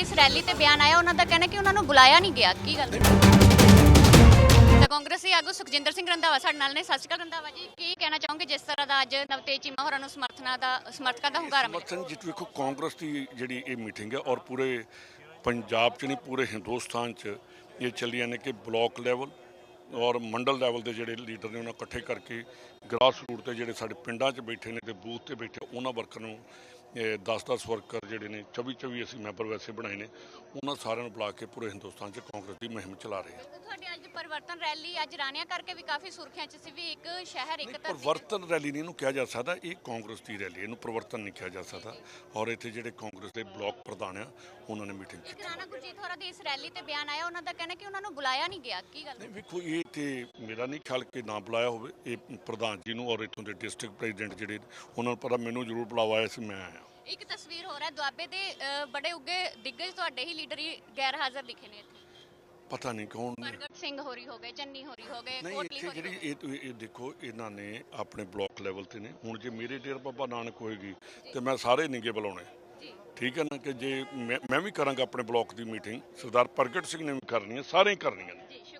ਇਸ ਰੈਲੀ ਤੇ ਬਿਆਨ ਆਇਆ, ਉਹਨਾਂ ਦਾ ਕਹਿਣਾ ਕਿ ਉਹਨਾਂ ਨੂੰ ਬੁਲਾਇਆ ਨਹੀਂ ਗਿਆ। ਕੀ ਗੱਲ? ਤਾਂ ਕਾਂਗਰਸੀ ਆਗੂ ਸੁਖਜਿੰਦਰ ਸਿੰਘ ਰੰਧਾਵਾ ਸਾਡੇ ਨਾਲ ਨੇ। ਸਤਿ ਸ਼੍ਰੀ ਅਕਾਲ ਰੰਧਾਵਾ ਜੀ। ਕੀ ਕਹਿਣਾ ਚਾਹੋਗੇ ਜਿਸ ਤਰ੍ਹਾਂ ਦਾ ਅੱਜ ਨਵਤੇਜ ਚੀਮਾ ਹੋਰਾਂ ਨੂੰ ਸਮਰਥਨਾਂ ਦਾ, ਸਮਰਥਕਾਂ ਦਾ ਹੁੰਗਾਰਾ ਮਿਲਿਆ? ਸਮਰਥਨ ਜਿੱਤ ਵੇਖੋ ਕਾਂਗਰਸ ਦੀ ਜਿਹੜੀ ਇਹ ਮੀਟਿੰਗ ਹੈ ਔਰ ਪੂਰੇ ਪੰਜਾਬ 'ਚ ਨਹੀਂ, ਪੂਰੇ ਹਿੰਦੁਸਤਾਨ 'ਚ ਇਹ ਚੱਲੀਆਂ ਨੇ ਕਿ ਬਲਾਕ ਲੈਵਲ ਔਰ ਮੰਡਲ ਲੈਵਲ ਦੇ ਜਿਹੜੇ ਲੀਡਰ ਨੇ ਉਹਨਾਂ ਇਕੱਠੇ ਕਰਕੇ ਗ੍ਰਾਸ ਰੂਟ ਤੇ ਜਿਹੜੇ ਸਾਡੇ ਪਿੰਡਾਂ 'ਚ ਬੈਠੇ ਨੇ ਤੇ ਬੂਥ ਤੇ ਬੈਠੇ, ਉਹਨਾਂ ਵਰਕਰ ਨੂੰ 10-10 ਵਰਕਰ ਜਿਹੜੇ ਨੇ 24-24 ਅਸੀਂ ਮੈਂਬਰ ਵੈਸੇ ਬਣਾਏ ਨੇ, ਉਹਨਾਂ ਸਾਰਿਆਂ ਨੂੰ ਬੁਲਾ ਕੇ ਪੂਰੇ ਹਿੰਦੁਸਤਾਨ 'ਚ ਕਾਂਗਰਸ ਦੀ ਮੁਹਿੰਮ ਚਲਾ ਰਹੇ ਹਾਂ। ਪਰਿਵਰਤਨ ਰੈਲੀ ਅੱਜ ਰਾਣਿਆ ਕਰਕੇ ਵੀ ਕਾਫੀ ਸੁਰਖੀਆਂ 'ਚ ਸੀ ਵੀ ਇੱਕ ਸ਼ਹਿਰ ਇੱਕ ਧਰਤੀ ਪਰਿਵਰਤਨ ਰੈਲੀ ਨਹੀਂ ਇਹਨੂੰ ਕਿਹਾ ਜਾ ਸਕਦਾ ਇਹ ਕਾਂਗਰਸ ਦੀ ਰੈਲੀ ਇਹਨੂੰ ਪਰਿਵਰਤਨ ਨਹੀਂ ਕਿਹਾ ਜਾ ਸਕਦਾ। ਔਰ ਇੱਥੇ ਜਿਹੜੇ ਕਾਂਗਰਸ ਦੇ ਬਲਾਕ ਪ੍ਰਧਾਨ ਆ ਉਹਨਾਂ ਨੇ ਮੀਟਿੰਗ ਕੀਤੀ। ਰਾਣਾ ਗੁਰਜੀਤ ਹੋਰਾਂ ਦੀ ਇਸ ਰੈਲੀ ਤੇ ਬਿਆਨ ਆਇਆ ਉਹਨਾਂ ਦਾ ਕਹਿਣਾ ਕਿ ਉਹਨਾਂ ਨੂੰ ਬੁਲਾਇਆ ਨਹੀਂ ਗਿਆ ਕੀ ਗੱਲ? ਨਹੀਂ ਵੇਖੋ ਇਹ ਤੇ ਮੇਰਾ ਨਹੀਂ ਖਿਆਲ ਕਿ ਨਾ ਬੁਲਾਇਆ ਹੋਵੇ ਇਹ ਪ੍ਰਧਾਨ ਜੀ ਨੂੰ ਔਰ ਇੱਥੋਂ ਦੇ ਡਿਸਟ੍ਰਿਕਟ ਪ੍ਰੈਜ਼ੀਡੈਂਟ ਜਿਹੜੇ ਉਹਨਾਂ ਨੂੰ ਪਤਾ ਮੈਨੂੰ ਜ਼ਰੂਰ ਬੁਲਾਵਾ ਆਇਆ ਸੀ ਮੈਂ ਆਇਆ। ਇੱਕ ਤਸਵੀਰ ਹੋ ਰਿਹਾ ਦੁਆਬੇ ਦੇ ਬੜੇ ਉੱਗੇ ਦਿੱਗਜ ਤੁਹਾਡੇ ਹੀ ਲੀਡਰ ਹੀ ਗੈਰ ਹਾਜ਼ਰ ਲਿਖੇ ਨੇ ਇੱਥੇ। ਪਤਾ ਨਹੀਂ ਕੌਣ ਪ੍ਰਗਟ ਸਿੰਘ ਹੋਰੀ ਹੋ ਗਏ ਚੰਨੀ ਹੋਰੀ ਹੋ ਗਏ ਨਹੀਂ ਕੋਟਲੀ ਇੱਥੇ ਹੋਰੀ ਜਿਹੜੀ। ਇਹ ਇਹ ਦੇਖੋ ਇਹਨਾਂ ਨੇ ਆਪਣੇ ਬਲਾਕ ਲੈਵਲ ਤੇ ਨੇ। ਹੁਣ ਜੇ ਮੇਰੇ ਡੇਰ ਬਾਬਾ ਨਾਨਕ ਹੋਏਗੀ ਤੇ ਮੈਂ ਸਾਰੇ ਨਿੱਗੇ ਬੁਲਾਉਣੇ। ਠੀਕ ਹੈ ਨਾ ਕਿ ਜੇ ਮੈਂ ਮੈਂ ਵੀ ਕਰਾਂਗਾ ਆਪਣੇ ਬਲਾਕ ਦੀ ਮੀਟਿੰਗ। ਸਰਦਾਰ ਪ੍ਰਗਟ ਸਿੰਘ ਨੇ ਵੀ ਕਰਨੀ ਹੈ ਸਾਰੇ ਹੀ ਕਰਨੀਆਂ ਨੇ।